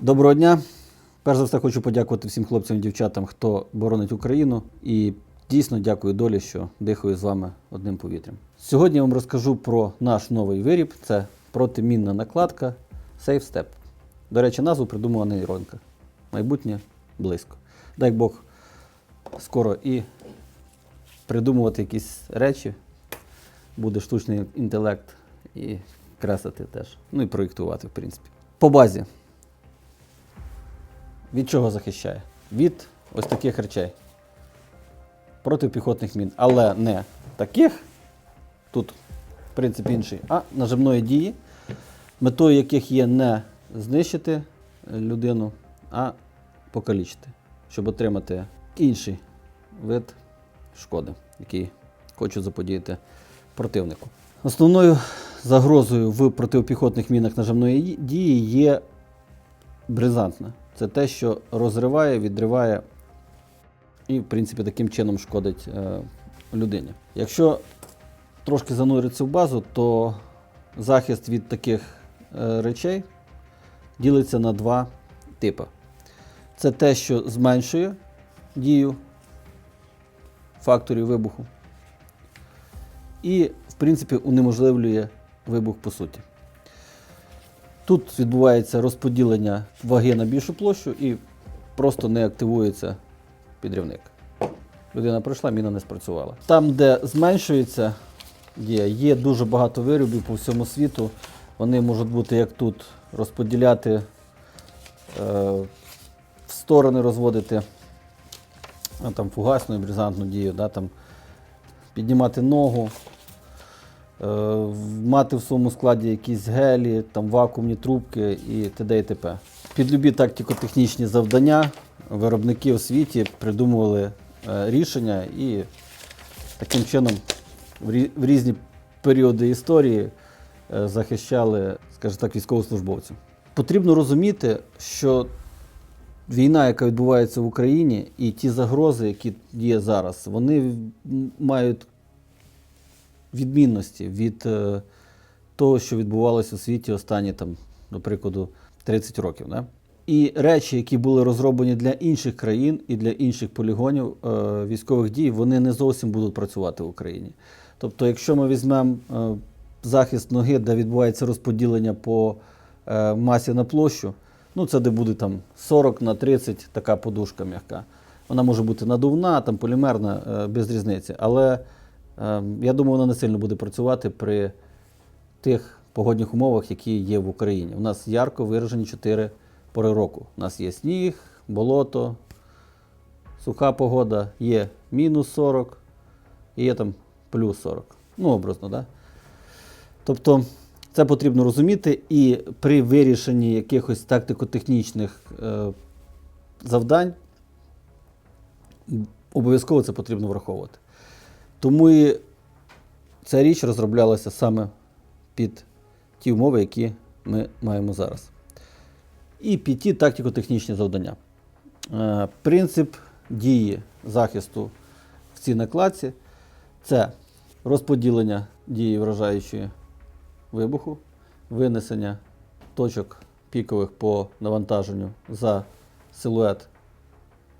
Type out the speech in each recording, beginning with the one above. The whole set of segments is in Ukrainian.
Доброго дня. Перш за все хочу подякувати всім хлопцям і дівчатам, хто боронить Україну. І дійсно дякую долі, що дихаю з вами одним повітрям. Сьогодні я вам розкажу про наш новий виріб. Це протимінна накладка Safe Step. До речі, назву придумала нейронка. Майбутнє близько. Дай Бог скоро і придумувати якісь речі. Буде штучний інтелект і кресати теж. Ну і проєктувати, в принципі. По базі. Від чого захищає? Від ось таких речей. Протипіхотних мін. Але не таких, тут, в принципі, інший, а нажимної дії, метою яких є не знищити людину, а покалічити, щоб отримати інший вид шкоди, який хочу заподіяти противнику. Основною загрозою в протипіхотних мінах нажимної дії є бризантна. Це те, що розриває, відриває і, в принципі, таким чином шкодить е, людині. Якщо трошки зануритися в базу, то захист від таких е, речей ділиться на два типи. Це те, що зменшує дію факторів вибуху, і, в принципі, унеможливлює вибух по суті. Тут відбувається розподілення ваги на більшу площу і просто не активується підрівник. Людина пройшла, міна не спрацювала. Там, де зменшується дія, є дуже багато виробів по всьому світу. Вони можуть бути як тут розподіляти, е, в сторони розводити а, там, фугасну і бризантну дію, да, там, піднімати ногу, мати в своєму складі якісь гелі, там, вакуумні трубки і т.д. і т.п. Під любі тактико-технічні завдання виробники у світі придумували е, рішення і таким чином в різні періоди історії е, захищали, скажімо так, військовослужбовців. Потрібно розуміти, що війна, яка відбувається в Україні, і ті загрози, які є зараз, вони мають відмінності від е, того, що відбувалося у світі останні, там, до прикладу, 30 років. Да? І речі, які були розроблені для інших країн і для інших полігонів е, військових дій, вони не зовсім будуть працювати в Україні. Тобто, якщо ми візьмемо е, захист ноги, де відбувається розподілення по масі на площу, ну це де буде там 40 на 30 така подушка м'яка. Вона може бути надувна, там полімерна, без різниці. Але я думаю, вона не сильно буде працювати при тих погодних умовах, які є в Україні. У нас ярко виражені чотири пори року. У нас є сніг, болото, суха погода, є мінус 40 і є там плюс 40. Ну, образно? Да? Тобто це потрібно розуміти, і при вирішенні якихось тактико-технічних е, завдань обов'язково це потрібно враховувати. Тому і ця річ розроблялася саме під ті умови, які ми маємо зараз. І під ті тактико-технічні завдання. Е, принцип дії захисту в цій накладці це розподілення дії вражаючої вибуху, винесення точок пікових по навантаженню за силует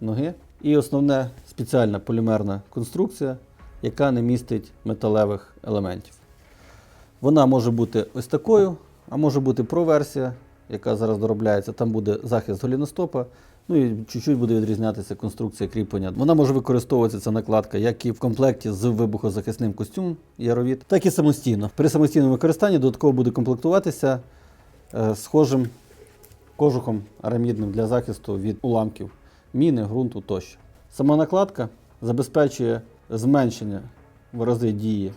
ноги. І основне спеціальна полімерна конструкція, яка не містить металевих елементів. Вона може бути ось такою, а може бути про-версія, яка зараз доробляється. Там буде захист голіностопа. Ну і чуть-чуть буде відрізнятися конструкція кріплення. Вона може використовуватися ця накладка як і в комплекті з вибухозахисним костюмом Яровіт, так і самостійно. При самостійному використанні додатково буде комплектуватися е, схожим кожухом арамідним для захисту від уламків, міни, ґрунту тощо. Сама накладка забезпечує зменшення в рази дії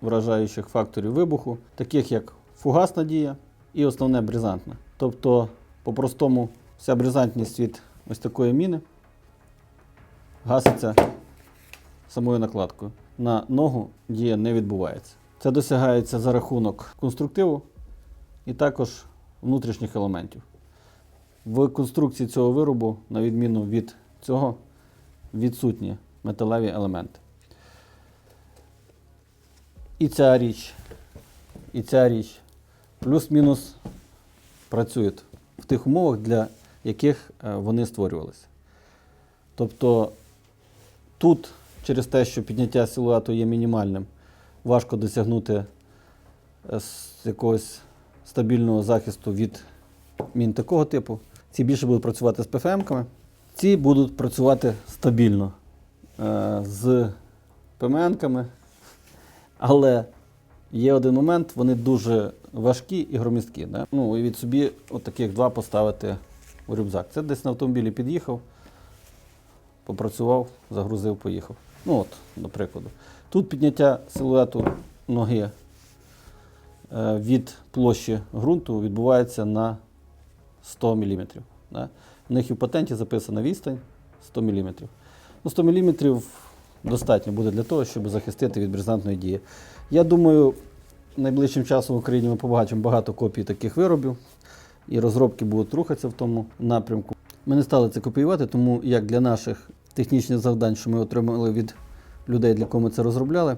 вражаючих факторів вибуху, таких як фугасна дія і основне бризантна. Тобто, по-простому, вся бризантність від ось такої міни гаситься самою накладкою. На ногу дія не відбувається. Це досягається за рахунок конструктиву і також внутрішніх елементів. В конструкції цього виробу, на відміну від цього, відсутні металеві елементи. І ця річ, і ця річ плюс-мінус працюють в тих умовах, для яких е, вони створювалися. Тобто тут, через те, що підняття силуету є мінімальним, важко досягнути е, якогось стабільного захисту від мін такого типу. Ці більше будуть працювати з ПФМ-ками. Ці будуть працювати стабільно е, з ПМН-ками. Але є один момент, вони дуже важкі і громісткі. Да? Ну, і від собі от таких два поставити у рюкзак. Це десь на автомобілі під'їхав, попрацював, загрузив, поїхав. Ну от, до прикладу. Тут підняття силуету ноги е, від площі ґрунту відбувається на 100 мм. Да? У них і в патенті записана відстань 100 мм. Ну, 100 мм достатньо буде для того, щоб захистити від бризантної дії. Я думаю, найближчим часом в Україні ми побачимо багато копій таких виробів, і розробки будуть рухатися в тому напрямку. Ми не стали це копіювати, тому як для наших технічних завдань, що ми отримали від людей, для кого ми це розробляли,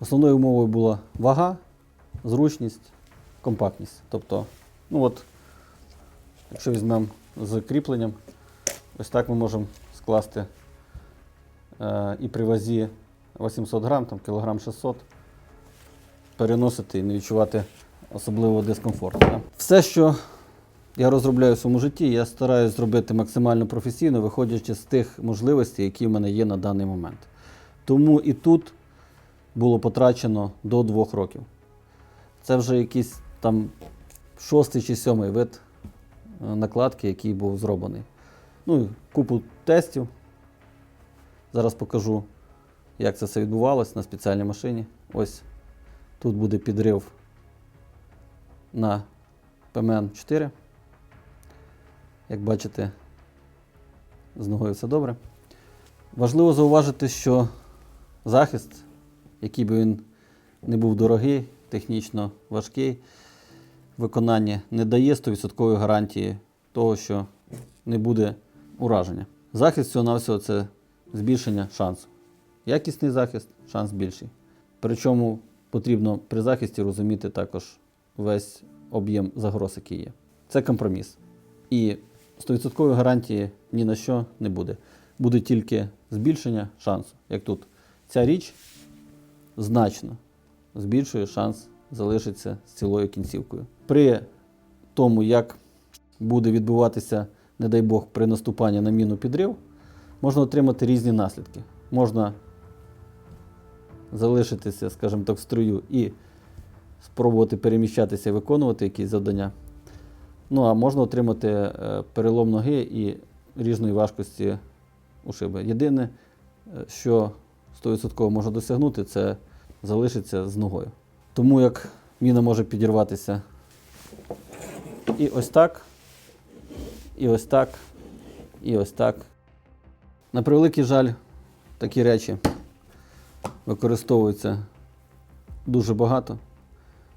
основною умовою була вага, зручність, компактність. Тобто, ну от, якщо візьмемо з кріпленням, ось так ми можемо скласти і при вазі 800 грам, там кілограм 600, переносити і не відчувати особливого дискомфорту. Все, що я розробляю в своєму житті, я стараюся зробити максимально професійно, виходячи з тих можливостей, які в мене є на даний момент. Тому і тут було потрачено до двох років. Це вже якийсь там шостий чи сьомий вид е, накладки, який був зроблений. Ну купу тестів. Зараз покажу, як це все відбувалось на спеціальній машині. Ось тут буде підрив на ПМН 4. Як бачите, з ногою все добре. Важливо зауважити, що захист, який би він не був дорогий, технічно важкий, виконання не дає 100% гарантії того, що не буде ураження. Захист всього навсього це збільшення шансу. Якісний захист, шанс більший. Причому потрібно при захисті розуміти також весь об'єм загроз, який є. Це компроміс. І 100% гарантії ні на що не буде. Буде тільки збільшення шансу. Як тут ця річ значно збільшує шанс залишитися з цілою кінцівкою. При тому, як буде відбуватися, не дай Бог, при наступанні на міну підрив, можна отримати різні наслідки. Можна залишитися, скажімо так, в строю і спробувати переміщатися і виконувати якісь завдання. Ну, а можна отримати е, перелом ноги і різної важкості ушиби. Єдине, е, що 100% можна досягнути, це залишиться з ногою. Тому як міна може підірватися і ось так, і ось так, і ось так. На превеликий жаль, такі речі використовуються дуже багато.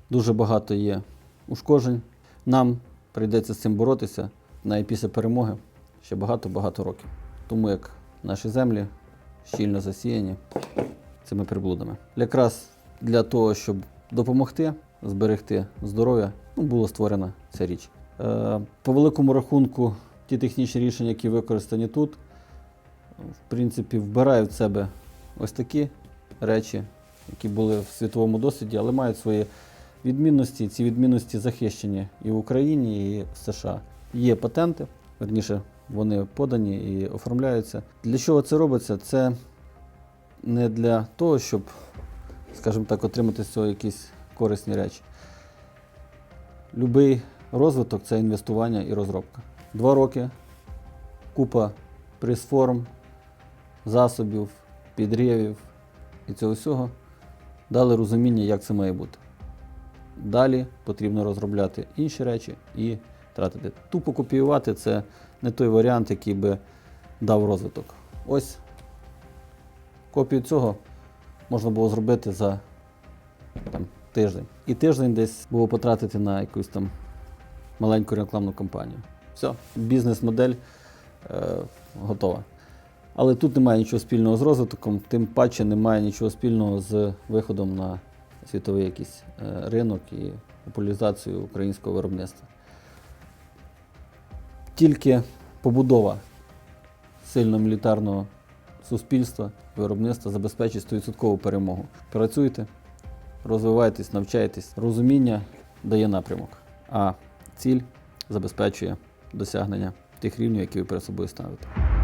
Дуже багато є ушкоджень. Нам прийдеться з цим боротися навіть після перемоги ще багато-багато років. Тому як наші землі щільно засіяні цими приблудами. Якраз для того, щоб допомогти зберегти здоров'я, ну, була створена ця річ. Е, по великому рахунку, ті технічні рішення, які використані тут, в принципі, вбирають в себе ось такі речі, які були в світовому досвіді, але мають свої відмінності. Ці відмінності захищені і в Україні, і в США. Є патенти, верніше, вони подані і оформляються. Для чого це робиться? Це не для того, щоб, скажімо так, отримати з цього якісь корисні речі. Любий розвиток це інвестування і розробка. Два роки, купа прес-форм, засобів, підривів і цього всього дали розуміння, як це має бути. Далі потрібно розробляти інші речі і тратити. Тупо копіювати це не той варіант, який би дав розвиток. Ось копію цього можна було зробити за там, тиждень. І тиждень десь було потратити на якусь там маленьку рекламну кампанію. Все, бізнес-модель е, готова. Але тут немає нічого спільного з розвитком, тим паче немає нічого спільного з виходом на світовий якийсь е, ринок і популяризацію українського виробництва. Тільки побудова сильного мілітарного суспільства, виробництва забезпечить 100% перемогу. Працюйте, розвивайтесь, навчайтесь. Розуміння дає напрямок, а ціль забезпечує досягнення тих рівнів, які ви перед собою ставите.